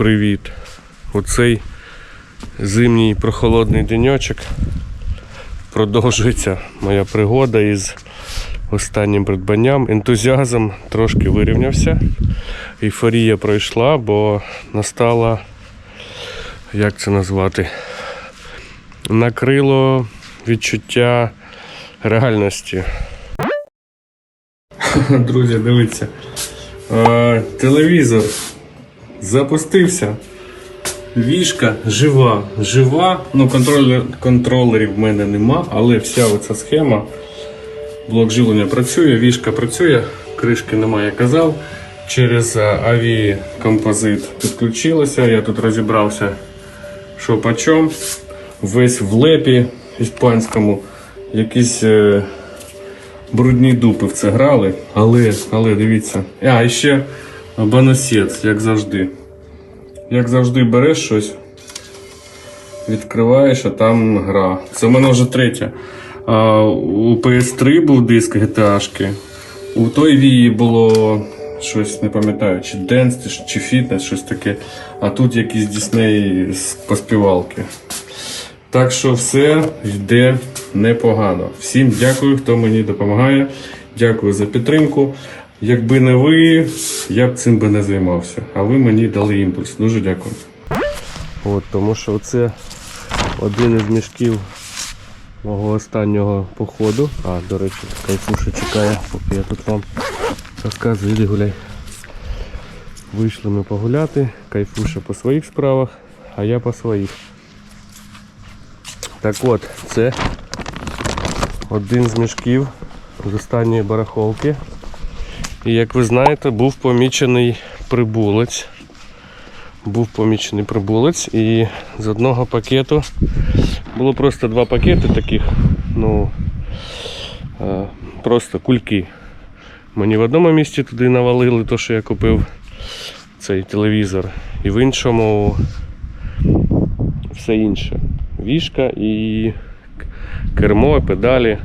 привіт. Оцей зимній прохолодний денечок продовжується моя пригода із останнім придбанням. Ентузіазм трошки вирівнявся. Ейфорія пройшла, бо настала, як це назвати, накрило відчуття реальності. Друзі, дивіться. Е, телевізор запустився. Вішка жива, жива. Ну, контролер, контролерів в мене нема, але вся оця схема. Блок живлення працює, вішка працює, кришки немає, я казав. Через е, авіакомпозит підключилося. Я тут розібрався, що по чому. Весь в лепі іспанському. Якісь е, брудні дупи в це грали. Але, але дивіться. А, і ще баносець, як завжди. Як завжди береш щось, відкриваєш, а там гра. Це в мене вже третя. А, у PS3 був диск GTA-шки. У той вії було щось, не пам'ятаю, чи Dance, чи фітнес, щось таке. А тут якісь Дісней з поспівалки. Так що все йде непогано. Всім дякую, хто мені допомагає. Дякую за підтримку. Якби не ви, я б цим би не займався. А ви мені дали імпульс. Дуже дякую. От, тому що це один із мішків мого останнього походу. А, до речі, кайфуша чекає, поки я тут вам розказую, іди гуляй. Вийшли ми погуляти, кайфуша по своїх справах, а я по своїх. Так от, це один з мішків з останньої барахолки. І як ви знаєте, був помічений прибулець. Був помічений прибулець і з одного пакету було просто два пакети таких, ну е, просто кульки. Мені в одному місці туди навалили те, що я купив цей телевізор, і в іншому все інше. Вішка і кермо, педалі.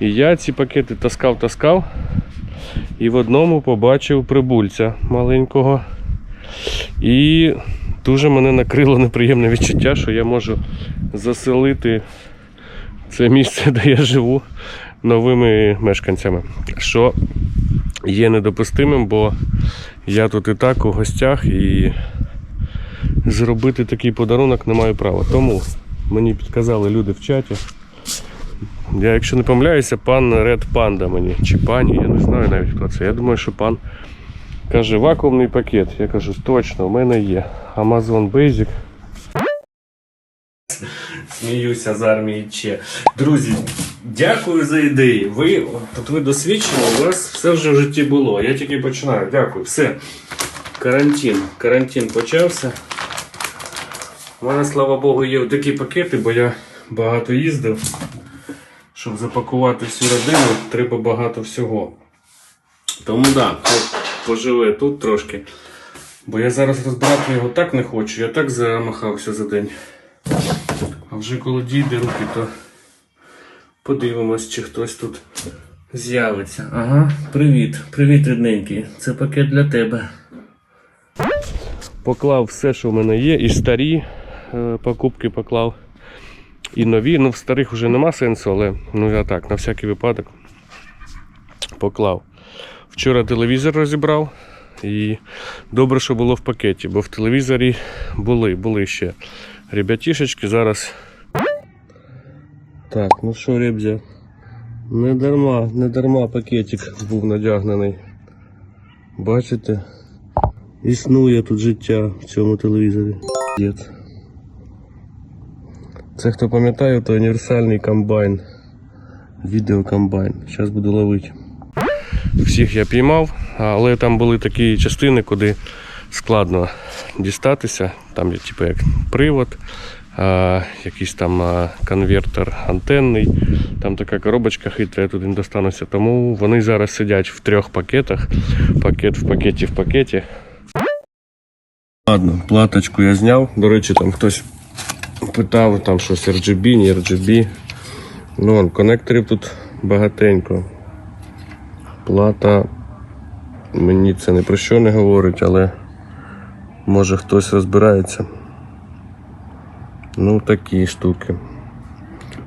І я ці пакети таскав, таскав. І в одному побачив прибульця маленького. І дуже мене накрило неприємне відчуття, що я можу заселити це місце, де я живу, новими мешканцями. Що є недопустимим, бо я тут і так у гостях і зробити такий подарунок не маю права. Тому мені підказали люди в чаті. Я, якщо не помиляюся, пан Red Panda мені, чи пані, я не знаю навіть хто це. Я думаю, що пан каже, вакуумний пакет. Я кажу, точно, у мене є. Amazon Basic. Сміюся з армії Че. Друзі, дякую за ідеї. Ви тут ви досвідчені, у вас все вже в житті було. Я тільки починаю. Дякую. Все. Карантин. Карантин почався. У мене, слава Богу, є такі пакети, бо я багато їздив. Щоб запакувати всю родину, треба багато всього. Тому так, поживе тут трошки. Бо я зараз розбирати його так не хочу, я так замахався за день. А вже коли дійде руки, то подивимось, чи хтось тут з'явиться. Ага, привіт, привіт, рідненький. Це пакет для тебе. Поклав все, що в мене є, і старі е, покупки поклав. І нові, ну в старих вже нема сенсу, але ну я так, на всякий випадок поклав. Вчора телевізор розібрав. І добре, що було в пакеті, бо в телевізорі були, були ще ребятішечки. Зараз. Так, ну що, ребзя, не дарма, не дарма пакетик був надягнений. Бачите? Існує тут життя в цьому телевізорі. Дід. Це хто пам'ятає, то універсальний комбайн. Відеокомбайн. Зараз буду ловити. Всіх я піймав, але там були такі частини, куди складно дістатися. Там є типу як привод, а, якийсь там а, конвертер антенний, там така коробочка хитра, я туди не достануся. Тому вони зараз сидять в трьох пакетах. Пакет в пакеті в пакеті. Ладно, платочку я зняв. До речі, там хтось питав там щось RGB, не RGB. Ну, конекторів тут багатенько. Плата мені це не про що не говорить, але Може хтось розбирається. Ну, такі штуки.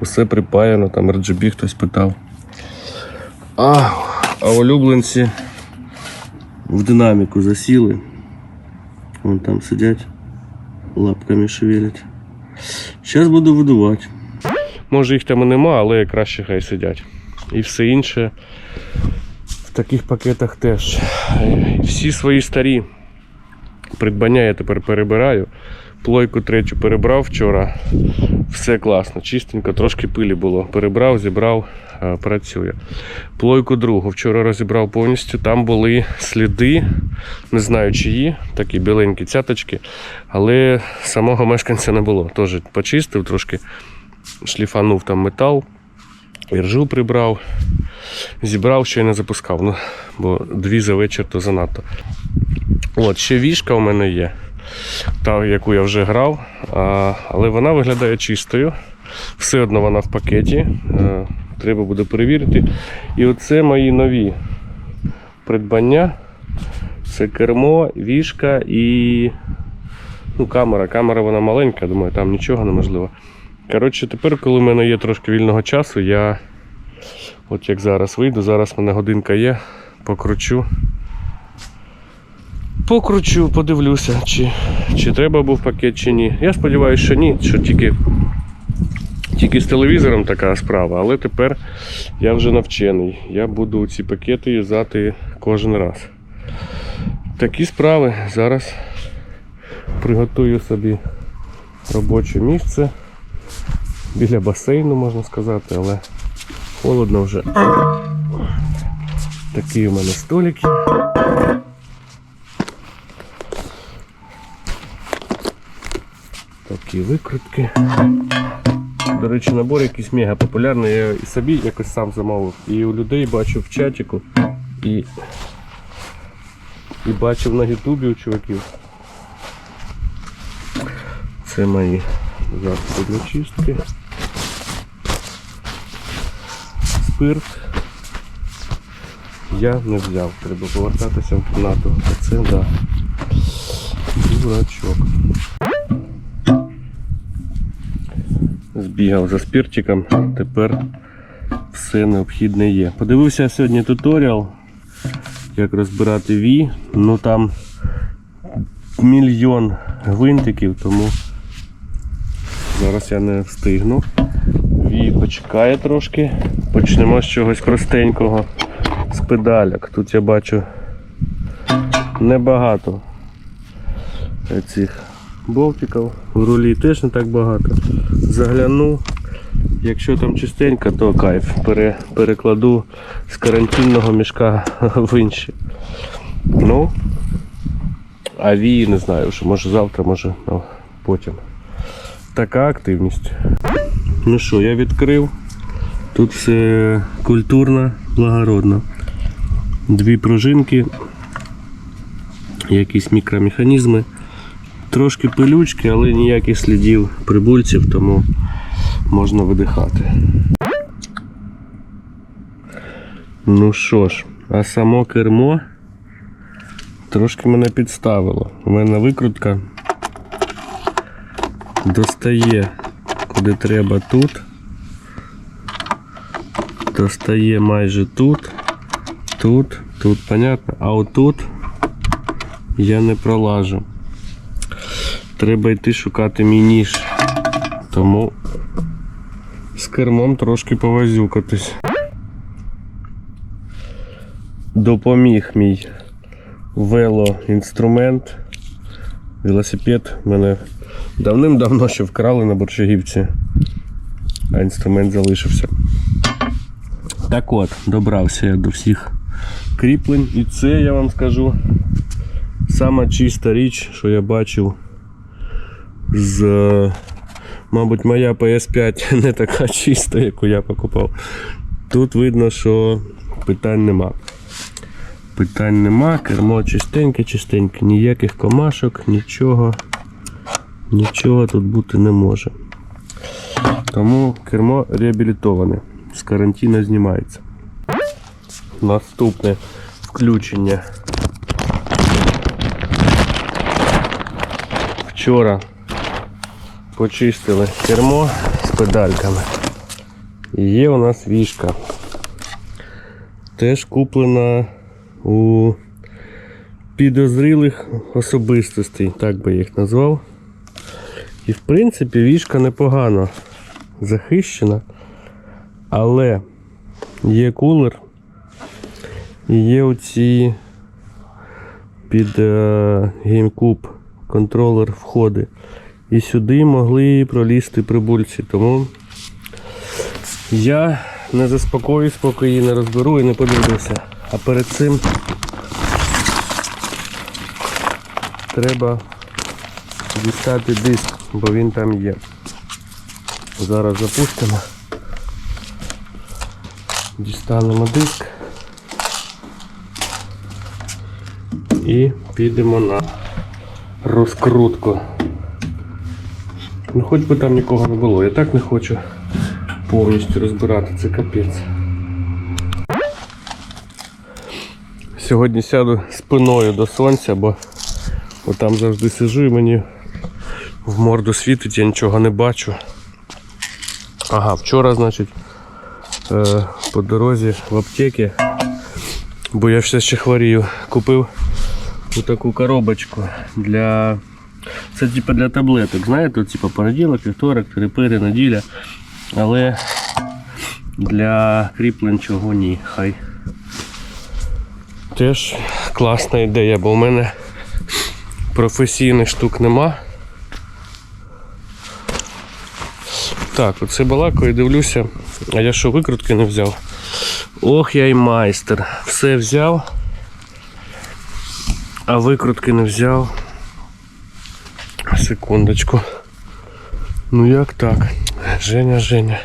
Усе припаяно, там RGB хтось питав. А, а улюбленці в динаміку засіли. Вон там сидять, лапками шевелять. Зараз буду будувати. Може їх там і нема, але краще хай сидять. І все інше в таких пакетах теж. Всі свої старі придбання я тепер перебираю. Плойку третю перебрав вчора. Все класно, чистенько, трошки пилі було. Перебрав, зібрав, е, працює. Плойку другу вчора розібрав повністю. Там були сліди, не знаю чиї, такі біленькі цяточки, але самого мешканця не було. Теж почистив трошки, шліфанув там метал, іржу прибрав, зібрав, що й не запускав. Ну, бо дві за вечір то занадто. От, ще вішка у мене є, та, яку я вже грав, а, але вона виглядає чистою. Все одно вона в пакеті. е, Треба буде перевірити. І оце мої нові придбання. Це кермо, вішка і ну, камера. Камера вона маленька, думаю, там нічого неможливо. Коротше, тепер, коли в мене є трошки вільного часу, я от як зараз вийду, зараз в мене годинка є, покручу. Покручу, подивлюся, чи, чи треба був пакет, чи ні. Я сподіваюся, що ні, що тільки, тільки з телевізором така справа, але тепер я вже навчений. Я буду ці пакети юзати кожен раз. Такі справи. Зараз приготую собі робоче місце біля басейну, можна сказати, але холодно вже. Такі у мене столики. Такі викрутки. До речі, набор якийсь мега популярний. Я і собі якось сам замовив. І у людей бачу в чатіку. І, і бачив на ютубі у чуваків. Це мої засоби для чистки. Спирт. Я не взяв. Треба повертатися в кімнату. А це да. Дурачок. Збігав за спіртиком, тепер все необхідне є. Подивився сьогодні туторіал, як розбирати ві. Ну там мільйон гвинтиків, тому зараз я не встигну. Ві почекає трошки. Почнемо з чогось простенького, з педаляк. Тут я бачу небагато цих болтиків. В рулі теж не так багато. Загляну. Якщо там чистенько, то кайф. Пере, перекладу з карантинного мішка в інші. Ну, а вії не знаю, що може завтра, може ну, потім. Така активність. Ну що, я відкрив. Тут все культурно, благородно. Дві пружинки, якісь мікромеханізми. Трошки пилючки, але ніяких слідів прибульців, тому можна видихати. Ну що ж, а само кермо трошки мене підставило. У мене викрутка достає куди треба тут. Достає майже тут, тут, тут, понятно, а отут я не пролажу треба йти шукати мій ніж. Тому з кермом трошки повозюкатись. Допоміг мій велоінструмент. Велосипед мене давним-давно ще вкрали на Борчагівці, а інструмент залишився. Так от, добрався я до всіх кріплень, і це я вам скажу сама чиста річ, що я бачив з. е, Мабуть, моя PS5 не така чиста, яку я покупав. Тут видно, що питань нема. Питань нема, кермо чистеньке, чистеньке, ніяких комашок, нічого, нічого тут бути не може. Тому кермо реабілітоване, з карантину знімається. Наступне включення Вчора почистили кермо з педальками. І є у нас вішка. Теж куплена у підозрілих особистостей, так би їх назвав. І в принципі вішка непогано захищена, але є кулер і є оці під е, GameCube контролер входи. І сюди могли пролізти прибульці. Тому я не заспокоюсь, поки її не розберу і не подивлюся. А перед цим треба дістати диск, бо він там є. Зараз запустимо. Дістанемо диск і підемо на розкрутку. Ну хоч би там нікого не було. Я так не хочу повністю розбирати, це капець. Сьогодні сяду спиною до сонця, бо, бо там завжди сижу і мені в морду світить, я нічого не бачу. Ага, вчора, значить, е, по дорозі в аптеці, бо я все ще хворію, купив таку коробочку для. Це типа для таблеток, знаєте, от, типа понеділок, вівторок, перепири, неділя. Але для кріплень чого ні, хай. Теж класна ідея, бо в мене професійних штук нема. Так, оце балакаю, дивлюся, а я що викрутки не взяв? Ох, я й майстер. Все взяв, а викрутки не взяв. Секундочку. Ну як так? Женя, Женя.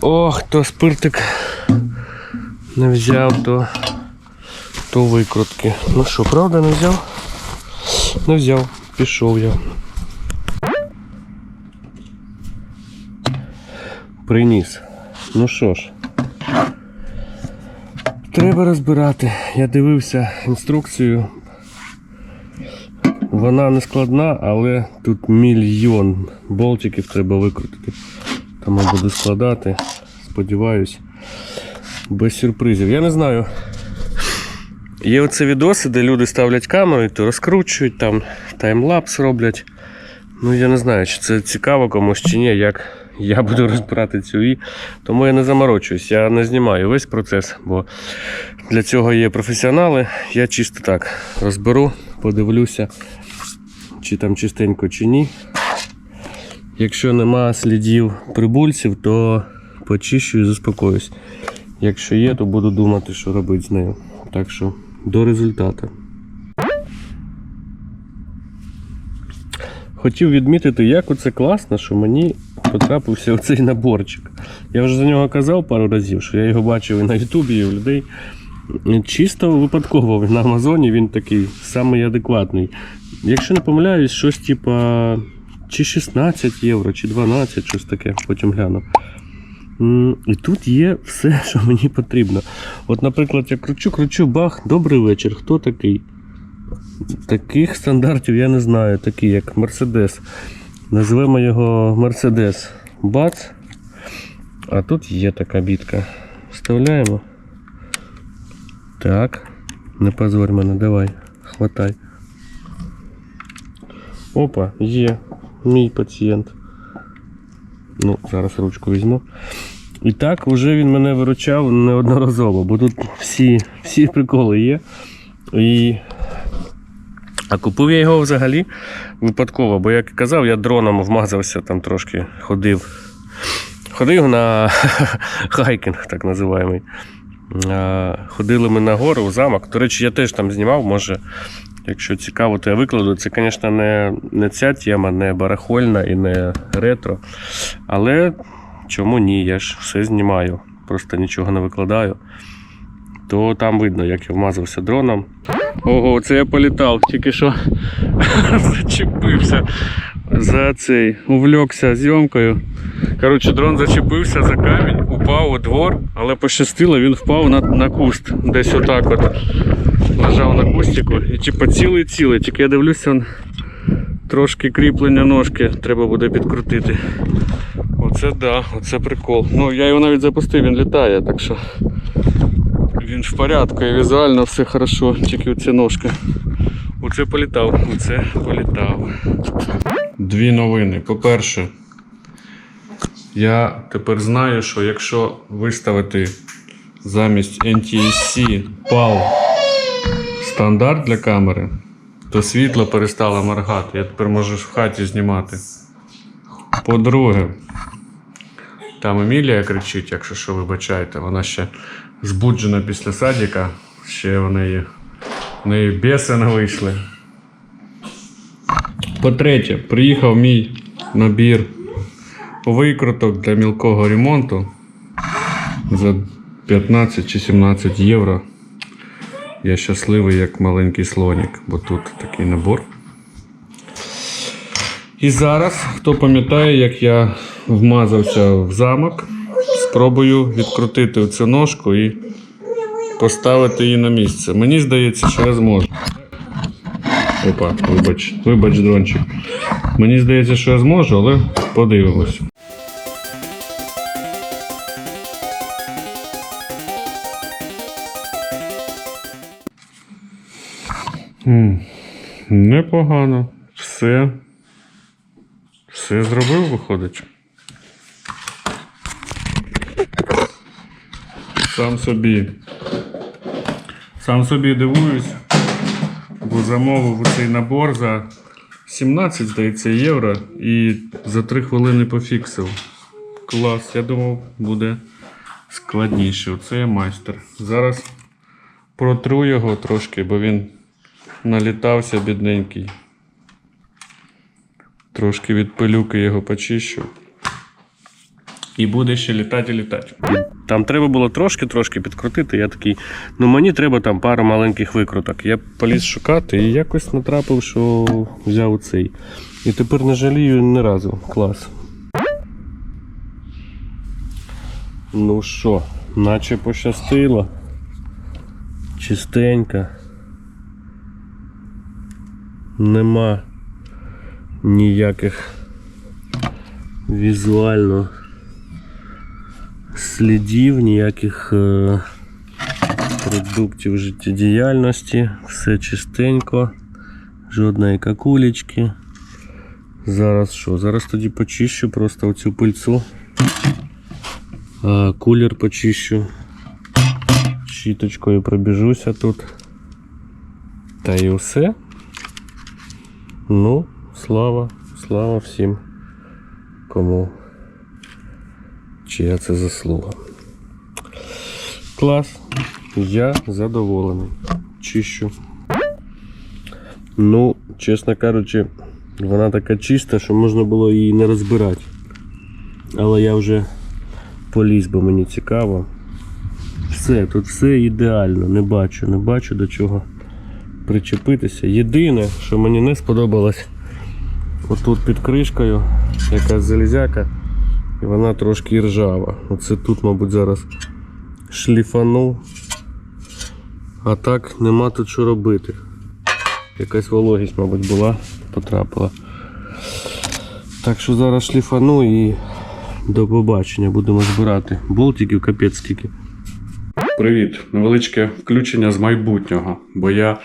Ох, то спиртик не взяв, то, то викрутки. Ну що, правда не взяв? Не взяв, пішов я. Приніс. Ну що ж. Треба розбирати. Я дивився інструкцію. Вона не складна, але тут мільйон болтиків треба викрутити. Тому буду складати. Сподіваюсь, без сюрпризів. Я не знаю. Є оце відоси, де люди ставлять камеру і то розкручують, там таймлапс роблять. Ну я не знаю, чи це цікаво комусь чи ні, як я буду розбирати цю і. Тому я не заморочуюсь, я не знімаю весь процес, бо для цього є професіонали. Я чисто так розберу, подивлюся, чи там чистенько, чи ні. Якщо нема слідів прибульців, то почищу і заспокоюсь. Якщо є, то буду думати, що робити з нею. Так що до результату. Хотів відмітити, як оце класно, що мені потрапився оцей наборчик. Я вже за нього казав пару разів, що я його бачив і на Ютубі, і у людей. Чисто випадково на Амазоні він такий самий адекватний. Якщо не помиляюсь, щось типа чи 16 євро, чи 12, щось таке, потім гляну. І тут є все, що мені потрібно. От, наприклад, я кручу, кручу, бах, добрий вечір. Хто такий? Таких стандартів я не знаю, такі як Мерседес. Назвемо його Мерседес Бац. А тут є така бітка. Вставляємо. Так. Не позорь мене, давай, хватай. Опа, є. Мій пацієнт. Ну, зараз ручку візьму. І так вже він мене виручав неодноразово, бо тут всі, всі приколи є. І... А купив я його взагалі випадково, бо як казав, я дроном вмазався, там трошки ходив. Ходив на хайкінг, так називаємий. А, Ходили ми на гору, у замок. До речі, я теж там знімав, може, якщо цікаво, то я викладу. Це, звісно, не, не ця тема, не барахольна і не ретро. Але чому ні? Я ж все знімаю, просто нічого не викладаю. То там видно, як я вмазався дроном. Ого, це я політав, тільки що зачепився за цей, увлекся зйомкою. Коротше, дрон зачепився за камінь, упав у двор, але пощастило, він впав на, на куст. Десь отак от лежав на кустику. І типу цілий цілий. Тільки я дивлюся, он трошки кріплення ножки треба буде підкрутити. Оце да, оце прикол. Ну я його навіть запустив, він літає, так що він в порядку і візуально все хорошо, тільки оця ножка. Оце політав, оце політав. Дві новини. По-перше, я тепер знаю, що якщо виставити замість NTSC PAL стандарт для камери, то світло перестало моргати. Я тепер можу в хаті знімати. По-друге, там Емілія кричить, якщо що вибачаєте, вона ще збуджена після садика, ще в неї, в неї біси не вийшли. По-третє, приїхав мій набір викруток для мілкого ремонту за 15 чи 17 євро. Я щасливий як маленький слонік, бо тут такий набор. І зараз, хто пам'ятає, як я вмазався в замок, спробую відкрутити цю ножку і поставити її на місце. Мені здається, що я зможу. Опа, вибач, вибач, дрончик. Мені здається, що я зможу, але подивимось. Непогано. Все. Все зробив, виходить. Сам собі. Сам собі дивуюсь, бо замовив цей набор за 17, здається, євро і за 3 хвилини пофіксив. Клас, я думав, буде складніше. Оце я майстер. Зараз протру його трошки, бо він налітався бідненький. Трошки від пилюки його почищу. І буде ще літати і літати. Там треба було трошки-трошки підкрутити. Я такий, ну мені треба там пару маленьких викруток. Я поліз шукати і якось натрапив, що взяв цей. І тепер не жалію ні разу. Клас. Ну що, наче пощастило. Чистенько. Нема ніяких візуально слідів, ніяких е, продуктів життєдіяльності. Все чистенько, жодної какулечки. Зараз що? Зараз тоді почищу просто оцю пильцу. А, кулер почищу. Щіточкою пробіжуся тут. Та і все. Ну, слава, слава всім, кому чия це заслуга. Клас. Я задоволений. Чищу. Ну, чесно кажучи, вона така чиста, що можна було її не розбирати. Але я вже поліз, бо мені цікаво. Все, тут все ідеально, не бачу, не бачу до чого причепитися. Єдине, що мені не сподобалось, отут під кришкою якась залізяка, і вона трошки ржава. Оце тут, мабуть, зараз шліфанув. А так нема тут що робити. Якась вологість, мабуть, була, потрапила. Так що зараз шліфану і до побачення будемо збирати. Болтиків капець скільки. Привіт! Невеличке включення з майбутнього, бо я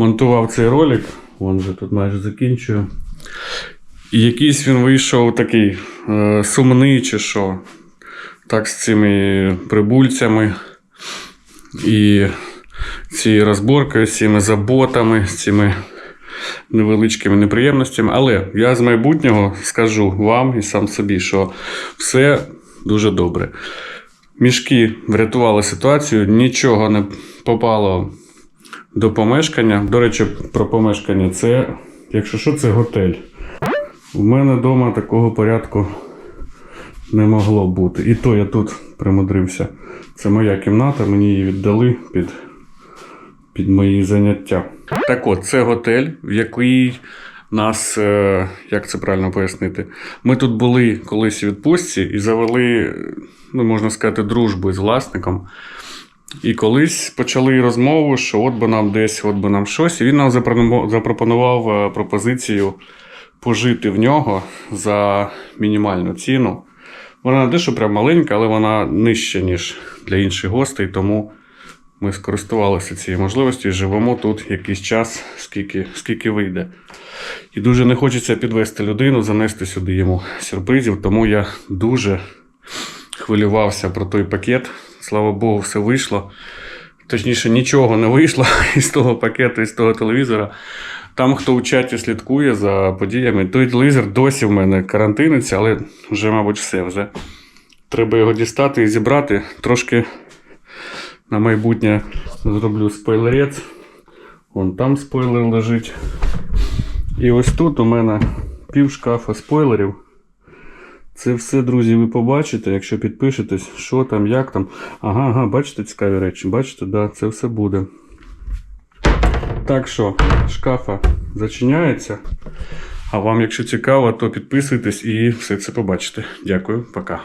монтував цей ролик, вон вже тут майже закінчую. І якийсь він вийшов такий е, сумний чи що. Так з цими прибульцями і цією розборкою, з цими заботами, з цими невеличкими неприємностями. Але я з майбутнього скажу вам і сам собі, що все дуже добре. Мішки врятували ситуацію, нічого не попало до помешкання. До речі, про помешкання це, якщо що, це готель. У мене вдома такого порядку не могло бути. І то я тут примудрився. Це моя кімната, мені її віддали під, під мої заняття. Так от, це готель, в який нас, е, як це правильно пояснити, ми тут були колись у відпустці і завели, ну можна сказати, дружбу з власником. І колись почали розмову, що от би нам десь, от би нам щось. І він нам запропонував- е, пропозицію пожити в нього за мінімальну ціну. Вона не те, що прям маленька, але вона нижча, ніж для інших гостей, тому ми скористувалися цією можливістю і живемо тут якийсь час, скільки, скільки вийде. І дуже не хочеться підвести людину, занести сюди йому сюрпризів, тому я дуже хвилювався про той пакет. Слава Богу, все вийшло. Точніше, нічого не вийшло із того пакету, із того телевізора. Там, хто у чаті слідкує за подіями, той телевізор досі в мене карантиниться, але вже, мабуть, все. Вже треба його дістати і зібрати. Трошки на майбутнє зроблю спойлерець. Вон там спойлер лежить. І ось тут у мене пів шкафа спойлерів. Це все, друзі, ви побачите, якщо підпишетесь, що там, як там. Ага, ага, бачите цікаві речі. Бачите, да, це все буде. Так що, шкафа зачиняється. А вам, якщо цікаво, то підписуйтесь і все це побачите. Дякую, пока.